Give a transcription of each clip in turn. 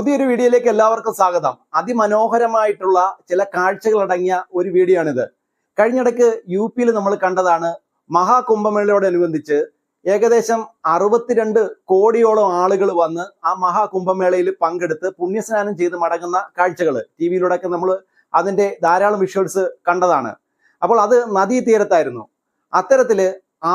പുതിയൊരു വീഡിയോയിലേക്ക് എല്ലാവർക്കും സ്വാഗതം. അതിമനോഹരമായിട്ടുള്ള ചില കാഴ്ചകൾ അടങ്ങിയ ഒരു വീഡിയോ ആണിത് കഴിഞ്ഞിടയ്ക്ക് യു പിയിൽ നമ്മൾ കണ്ടതാണ് മഹാകുംഭമേളയോടനുബന്ധിച്ച് ഏകദേശം അറുപത്തിരണ്ട് കോടിയോളം ആളുകൾ വന്ന് ആ മഹാകുംഭമേളയിൽ പങ്കെടുത്ത് പുണ്യസ്നാനം ചെയ്ത് മടങ്ങുന്ന കാഴ്ചകൾ. ടി വിയിലൂടെയൊക്കെ നമ്മൾ അതിന്റെ ധാരാളം വിഷ്വൽസ് കണ്ടതാണ്. അപ്പോൾ അത് നദീതീരത്തായിരുന്നു. അത്തരത്തിൽ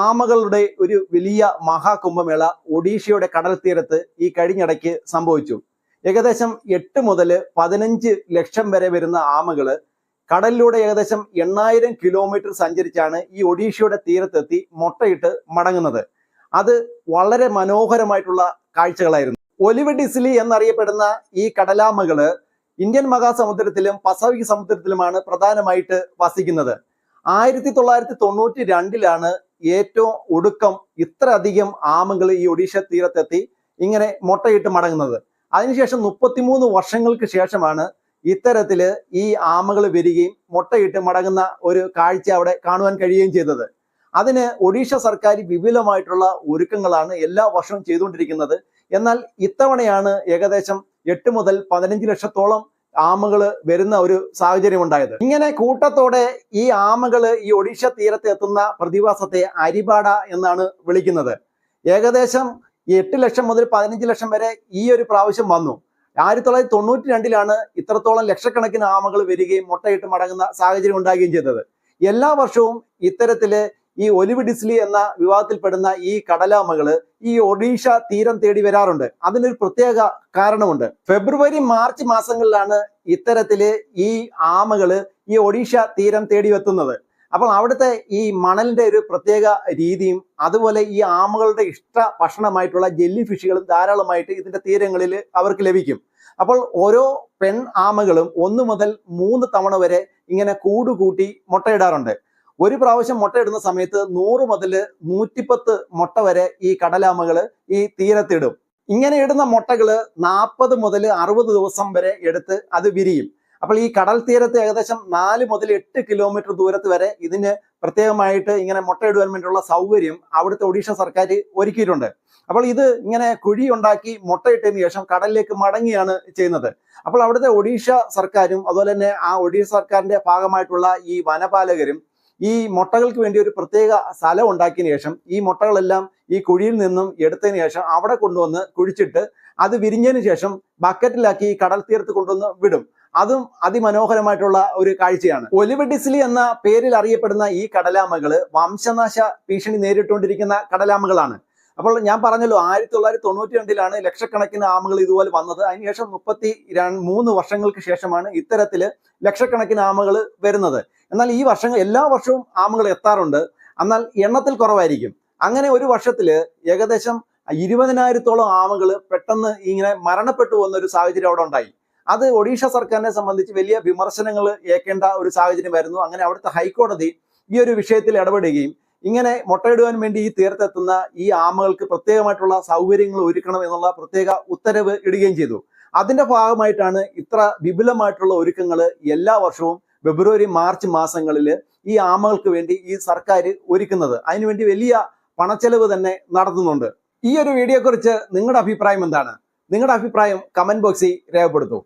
ആമകളുടെ ഒരു വലിയ മഹാകുംഭമേള ഒഡീഷയുടെ കടൽ തീരത്ത് ഈ കഴിഞ്ഞിടയ്ക്ക് സംഭവിച്ചു. ഏകദേശം എട്ട് മുതൽ പതിനഞ്ച് ലക്ഷം വരെ വരുന്ന ആമകൾ കടലിലൂടെ ഏകദേശം എണ്ണായിരം കിലോമീറ്റർ സഞ്ചരിച്ചാണ് ഈ ഒഡീഷയുടെ തീരത്തെത്തി മുട്ടയിട്ട് മടങ്ങുന്നത്. അത് വളരെ മനോഹരമായിട്ടുള്ള കാഴ്ചകളായിരുന്നു. ഒലിവ് ഡിസ്ലി എന്നറിയപ്പെടുന്ന ഈ കടലാമകൾ ഇന്ത്യൻ മഹാസമുദ്രത്തിലും പസഫിക് സമുദ്രത്തിലുമാണ് പ്രധാനമായിട്ട് വസിക്കുന്നത്. ആയിരത്തി തൊള്ളായിരത്തി തൊണ്ണൂറ്റി രണ്ടിലാണ് ഏറ്റവും ഒടുക്കം ഇത്ര അധികം ആമകൾ ഈ ഒഡീഷ തീരത്തെത്തി ഇങ്ങനെ മുട്ടയിട്ട് മടങ്ങുന്നത്. അതിനുശേഷം മുപ്പത്തിമൂന്ന് വർഷങ്ങൾക്ക് ശേഷമാണ് ഇത്തരത്തിൽ ഈ ആമകൾ വരികയും മുട്ടയിട്ട് മടങ്ങുന്ന ഒരു കാഴ്ച അവിടെ കാണുവാൻ കഴിയുകയും ചെയ്തത്. അതിന് ഒഡീഷ സർക്കാർ വിപുലമായിട്ടുള്ള ഒരുക്കങ്ങളാണ് എല്ലാ വർഷവും ചെയ്തുകൊണ്ടിരിക്കുന്നത്. എന്നാൽ ഇത്തവണയാണ് ഏകദേശം എട്ട് മുതൽ പതിനഞ്ച് ലക്ഷത്തോളം ആമകൾ വരുന്ന ഒരു സാഹചര്യം ഉണ്ടായത് ഇങ്ങനെ കൂട്ടത്തോടെ ഈ ആമകൾ ഈ ഒഡീഷ തീരത്ത് എത്തുന്ന പ്രതിഭാസത്തെ അരിപാട എന്നാണ് വിളിക്കുന്നത്. ഏകദേശം എട്ട് ലക്ഷം മുതൽ പതിനഞ്ച് ലക്ഷം വരെ ഈ ഒരു പ്രാവശ്യം വന്നു. ആയിരത്തി തൊള്ളായിരത്തി തൊണ്ണൂറ്റി രണ്ടിലാണ് ഇത്രത്തോളം ലക്ഷക്കണക്കിന് ആമകൾ വരികയും മുട്ടയിട്ട് മടങ്ങുന്ന സാഹചര്യം ഉണ്ടാകുകയും ചെയ്തത്. എല്ലാ വർഷവും ഇത്തരത്തിൽ ഈ ഒലിവ് ഡിസ്ലി എന്ന വിവാദത്തിൽപ്പെടുന്ന ഈ കടലാമകൾ ഈ ഒഡീഷ തീരം തേടി വരാറുണ്ട്. അതിനൊരു പ്രത്യേക കാരണമുണ്ട്. ഫെബ്രുവരി മാർച്ച് മാസങ്ങളിലാണ് ഇത്തരത്തിൽ ഈ ആമകൾ ഈ ഒഡീഷ തീരം തേടി എത്തുന്നത് അപ്പോൾ അവിടുത്തെ ഈ മണലിന്റെ ഒരു പ്രത്യേക രീതിയും അതുപോലെ ഈ ആമകളുടെ ഇഷ്ട ഭക്ഷണമായിട്ടുള്ള ജെല്ലി ഫിഷുകളും ധാരാളമായിട്ട് ഇതിന്റെ തീരങ്ങളിൽ അവർക്ക് ലഭിക്കും. അപ്പോൾ ഓരോ പെൺ ആമകളും ഒന്ന് മുതൽ മൂന്ന് തവണ വരെ ഇങ്ങനെ കൂടുകൂട്ടി മുട്ടയിടാറുണ്ട്. ഒരു പ്രാവശ്യം മുട്ടയിടുന്ന സമയത്ത് നൂറ് മുതൽ നൂറ്റിപ്പത്ത് മുട്ട വരെ ഈ കടലാമകൾ ഈ തീരത്തിടും. ഇങ്ങനെ ഇടുന്ന മുട്ടകൾ നാൽപ്പത് മുതൽ അറുപത് ദിവസം വരെ എടുത്ത് അത് വിരിയും. അപ്പോൾ ഈ കടൽ തീരത്ത് ഏകദേശം നാല് മുതൽ എട്ട് കിലോമീറ്റർ ദൂരത്ത് വരെ ഇതിന് പ്രത്യേകമായിട്ട് ഇങ്ങനെ മുട്ടയിടുവാൻ വേണ്ടിയുള്ള സൗകര്യം അവിടുത്തെ ഒഡീഷ സർക്കാർ ഒരുക്കിയിട്ടുണ്ട്. അപ്പോൾ ഇത് ഇങ്ങനെ കുഴി ഉണ്ടാക്കി മുട്ടയിട്ടതിന് ശേഷം കടലിലേക്ക് മടങ്ങിയാണ് ചെയ്യുന്നത്. അപ്പോൾ അവിടുത്തെ ഒഡീഷ സർക്കാരും അതുപോലെ തന്നെ ആ ഒഡീഷ സർക്കാരിന്റെ ഭാഗമായിട്ടുള്ള ഈ വനപാലകരും ഈ മുട്ടകൾക്ക് വേണ്ടി ഒരു പ്രത്യേക സ്ഥലം ഉണ്ടാക്കിയതിനു ശേഷം ഈ മുട്ടകളെല്ലാം ഈ കുഴിയിൽ നിന്നും എടുത്തതിന് ശേഷം അവിടെ കൊണ്ടുവന്ന് കുഴിച്ചിട്ട് അത് വിരിഞ്ഞതിന് ശേഷം ബക്കറ്റിലാക്കി കടൽ തീരത്ത് കൊണ്ടുവന്ന് വിടും. അതും അതിമനോഹരമായിട്ടുള്ള ഒരു കാഴ്ചയാണ്. ഒലിവഡിസിലി എന്ന പേരിൽ അറിയപ്പെടുന്ന ഈ കടലാമകൾ വംശനാശ ഭീഷണി നേരിട്ടുകൊണ്ടിരിക്കുന്ന കടലാമകളാണ്. അപ്പോൾ ഞാൻ പറഞ്ഞല്ലോ ആയിരത്തി തൊള്ളായിരത്തി തൊണ്ണൂറ്റി രണ്ടിലാണ് ലക്ഷക്കണക്കിന് ആമകൾ ഇതുപോലെ വന്നത്. അതിനുശേഷം മുപ്പത്തി മൂന്ന് വർഷങ്ങൾക്ക് ശേഷമാണ് ഇത്തരത്തിൽ ലക്ഷക്കണക്കിന് ആമകൾ വരുന്നത്. എന്നാൽ ഈ വർഷങ്ങൾ എല്ലാ വർഷവും ആമകൾ എത്താറുണ്ട്. എന്നാൽ എണ്ണത്തിൽ കുറവായിരിക്കും. അങ്ങനെ ഒരു വർഷത്തിൽ ഏകദേശം ഇരുപതിനായിരത്തോളം ആമകൾ പെട്ടെന്ന് ഇങ്ങനെ മരണപ്പെട്ടു വന്ന ഒരു സാഹചര്യം അവിടെ ഉണ്ടായി. അത് ഒഡീഷ സർക്കാരിനെ സംബന്ധിച്ച് വലിയ വിമർശനങ്ങൾ ഏൽക്കേണ്ട ഒരു സാഹചര്യം സാഹചര്യമായിരുന്നു. അങ്ങനെ അവിടുത്തെ ഹൈക്കോടതി ഈ ഒരു വിഷയത്തിൽ ഇടപെടുകയും ഇങ്ങനെ മുട്ടയിടുവാൻ വേണ്ടി ഈ തീരത്തെത്തുന്ന ഈ ആമകൾക്ക് പ്രത്യേകമായിട്ടുള്ള സൗകര്യങ്ങൾ ഒരുക്കണം എന്നുള്ള പ്രത്യേക ഉത്തരവ് ഇടുകയും ചെയ്തു. അതിന്റെ ഭാഗമായിട്ടാണ് ഇത്ര വിപുലമായിട്ടുള്ള ഒരുക്കങ്ങൾ എല്ലാ വർഷവും ഫെബ്രുവരി മാർച്ച് മാസങ്ങളിൽ ഈ ആമകൾക്ക് വേണ്ടി ഈ സർക്കാർ ഒരുക്കുന്നത്. അതിനുവേണ്ടി വലിയ പണച്ചെലവ് തന്നെ നടത്തുന്നുണ്ട്. ഈ ഒരു വീഡിയോയെക്കുറിച്ച് നിങ്ങളുടെ അഭിപ്രായം എന്താണ്? നിങ്ങളുടെ അഭിപ്രായം കമന്റ് ബോക്സിൽ രേഖപ്പെടുത്തൂ.